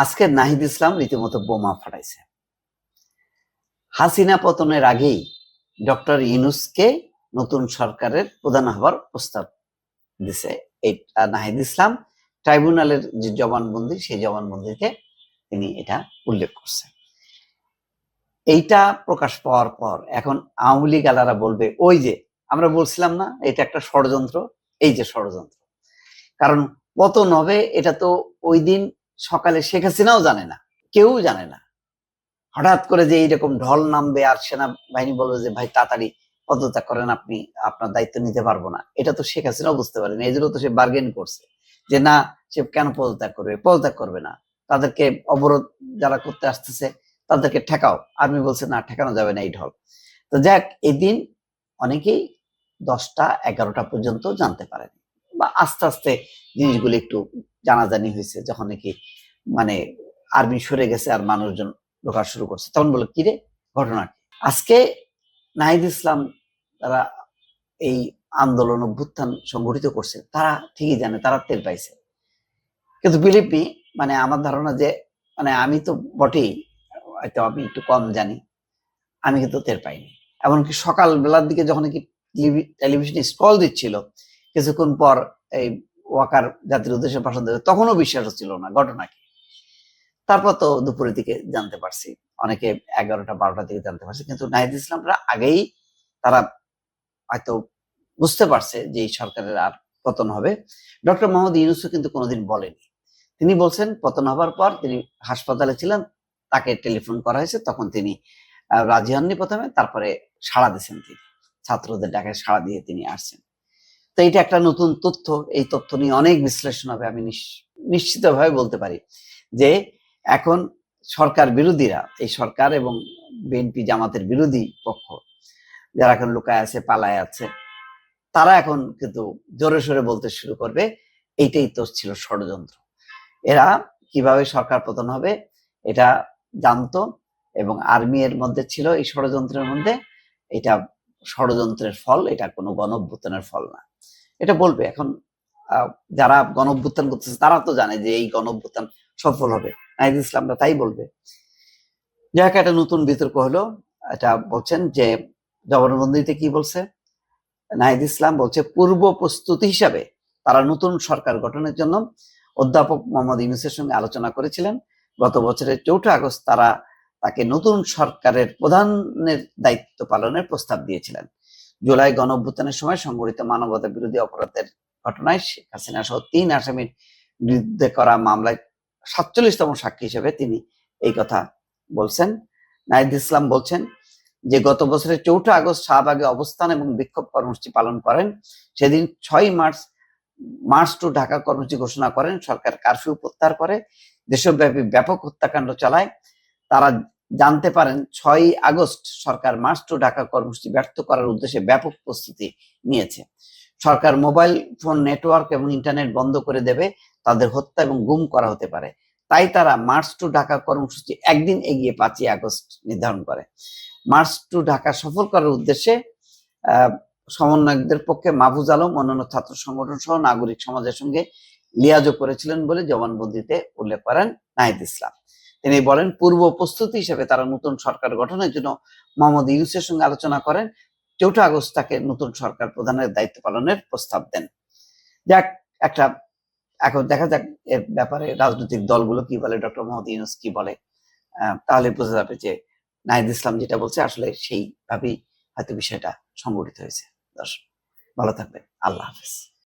আজকে নাহিদ ইসলাম রীতিমতো বোমা ফাটাইছে। হাসিনা পতনের আগেই ডক্টর ইউনুসকে নতুন সরকারের প্রধান হবার প্রস্তাব দিছে এই নাহিদ ইসলাম। ট্রাইব্যুনালের যে জবানবন্দি, সেই জবানবন্দিতে তিনি এটা উল্লেখ করছেন। এইটা প্রকাশ পাওয়ার পর এখন আওয়ামী লীগ আলারা বলবে, ওই যে, আমরা বলছিলাম না, এটা একটা ষড়যন্ত্র, এই যে ষড়যন্ত্র। কারণ পতন হবে, এটা তো ওই দিন সকালে শেখ হাসিনাও জানে না, কেউ জানে না। হঠাৎ করে যে এইরকম ঢল নামবে আর সেনা বাহিনী বলবে যে, ভাই, তাড়াতাড়ি পদত্যাগ করেন আপনি, আপনার দায়িত্ব নিতে পারব না। এটা তো শেখ হাসিনাও বুঝতে পারেন, এই জন্য তো সে বার্গেন করছে যে, না, সে কেন পদত্যাগ করবে? পদত্যাগ করবে না। তাদেরকে অবরোধ যারা করতে আসতেছে, তাদেরকে ঠেকাও। আর্মি বলছে, না, ঠেকানো যাবে না এই ঢল। তো যাক, এদিন অনেকেই দশটা এগারোটা পর্যন্ত জানতে পারেন। বা আস্তে আস্তে জিনিসগুলো একটু জানাজানি হয়েছে, যখন নাকি মানে আর্মি সরে গেছে আর মানুষজন ঢোকা শুরু করছে। তখন বলো কিরে, ঘটনা কি?" আজকে নাহিদ ইসলাম তারা এই আন্দোলন অভ্যুত্থান সংগঠিত করছে, তারা ঠিকই জানে, তারা টের পাইছে। কিন্তু বিলিভ মি মানে আমার ধারণা যে মানে আমি তো বটেই, হয়তো আমি একটু কম জানি, আমি কিন্তু টের পাইনি। এমনকি সকাল বেলার দিকে যখন কি টেলিভিশনে স্কল দিচ্ছিল, কিছুক্ষণ পর এই ওয়াকার জাতির উদ্দেশ্যে ভাষণ দেবে, তখনও বিশ্বাস হচ্ছিল না ঘটনা কি। তারপর তো দুপুরের দিকে জানতে পারছি, অনেকে এগারোটা বারোটা দিকে জানতে পারছি, কিন্তু নাহিদ ইসলামরা আগেই তারা হয়তো বুঝতে পারছে যে এই সরকারের আর পতন হবে। ডক্টর মোহাম্মদ ইউনুসও কিন্তু কোনোদিন বলেনি। তিনি বলছেন, পতন হবার পর তিনি হাসপাতালে ছিলেন, তাকে টেলিফোন করা হয়েছে, তখন তিনি রাজি হননি প্রথমে, তারপরে সাড়া দিয়েছেন তিনি। ছাত্রদের ডাকে সাড়া দিয়ে তিনি আসছেন। তো এটা একটা নতুন তথ্য। এই তথ্য নিয়ে অনেক বিশ্লেষণ হবে, আমি নিশ- নিশ্চিতভাবে বলতে পারি যে এখন সরকার বিরোধীরা, এই সরকার এবং বিএনপি জামাতের বিরোধী পক্ষ যারা এখন লুকায় আছে, পালায় আছে, তারা এখন কিন্তু জোরে সোরে বলতে শুরু করবে, এইটাই তো ছিল ষড়যন্ত্র। এরা কীভাবে সরকার পতন হবে, এটা জানতো এবং আর্মি এর মধ্যে ছিল এই ষড়যন্ত্রের মধ্যে, এটা ষড়যন্ত্রের ফল, এটা কোনো গণঅভ্যুত্থানের ফল না। এটা বলবে এখন যারা গণঅভ্যুত্থান করতেছে, তারা তো জানে যে এই গণঅভ্যুত্থান সফল হবে। নাহিদ ইসলামরা তাই বলবে। যাক একটা নতুন বিতর্ক হলো, এটা বলছেন যে জবানবন্দিতে কি বলছে? নাহিদ ইসলাম বলছে, পূর্ব প্রস্তুতি হিসাবে তারা নতুন সরকার গঠনের জন্য অধ্যাপক মোহাম্মদ ইউনুসের সঙ্গে আলোচনা করেছিলেন। গত বছরের চৌঠা আগস্ট তারা তাকে নতুন সরকারের প্রধানের দায়িত্ব পালনের প্রস্তাব দিয়েছিলেন। জুলাই গণ অভ্যুত্থানের সময় সংঘটিত মানবতা বিরোধী অপরাধের ঘটনায় শেখ হাসিনা সহ তিন আসামির বিরুদ্ধে করা মামলায় সাতচল্লিশতম সাক্ষী হিসেবে তিনি এই কথা বলছেন। নাহিদ ইসলাম বলছেন যে, গত বছরের চৌঠা আগস্ট শাহবাগে অবস্থান এবং বিক্ষোভ কর্মসূচি পালন করেন। সেদিন ছয় মার্চ মার্চ টু ঢাকা কর্মসূচি ঘোষণা করেন। সরকার কারফিউ প্রত্যাহার করে। দেশব্যাপী ব্যাপক হত্যাকাণ্ড চালায়। তারা জানতে পারেন ছয় আগস্ট সরকার মার্চ টু ঢাকা কর্মসূচি ব্যর্থ করার উদ্দেশ্যে ব্যাপক প্রস্তুতি নিয়েছে। সরকার মোবাইল ফোন নেটওয়ার্ক এবং ইন্টারনেট বন্ধ করে দেবে, তাদের হত্যা এবং গুম করা হতে পারে। তাই তারা মার্চ টু ঢাকা কর্মসূচি একদিন এগিয়ে পাঁচই আগস্ট নির্ধারণ করে। মার্চ টু ঢাকা সফল করার উদ্দেশ্যে সমন্বয়কদের পক্ষে মাহফুজ আলম, অন্যান্য ছাত্র সংগঠন সহ নাগরিক সমাজের সঙ্গে লিয়াজও করেছিলেন বলে জবানবন্দিতে উল্লেখ করেন নাহিদ ইসলাম। তিনি বলেন, পূর্ব প্রস্তুতি হিসেবে তারা নতুন সরকার গঠনের জন্য মোহাম্মদ ইউসের সঙ্গে আলোচনা করেন। চৌঠা আগস্ট তাকে নতুন সরকার প্রধানের দায়িত্ব পালনের প্রস্তাব দেন। যাক, একটা, এখন দেখা যাক এর ব্যাপারে রাজনৈতিক দলগুলো কি বলে, ডক্টর মোহাম্মদ ইউনুস কি বলে। তাহলে বোঝা যাবে যে নাহিদ ইসলাম যেটা বলছে, আসলে সেইভাবেই হয়তো বিষয়টা সংগঠিত হয়েছে। দর্শক, ভালো থাকবেন। আল্লাহ হাফেজ।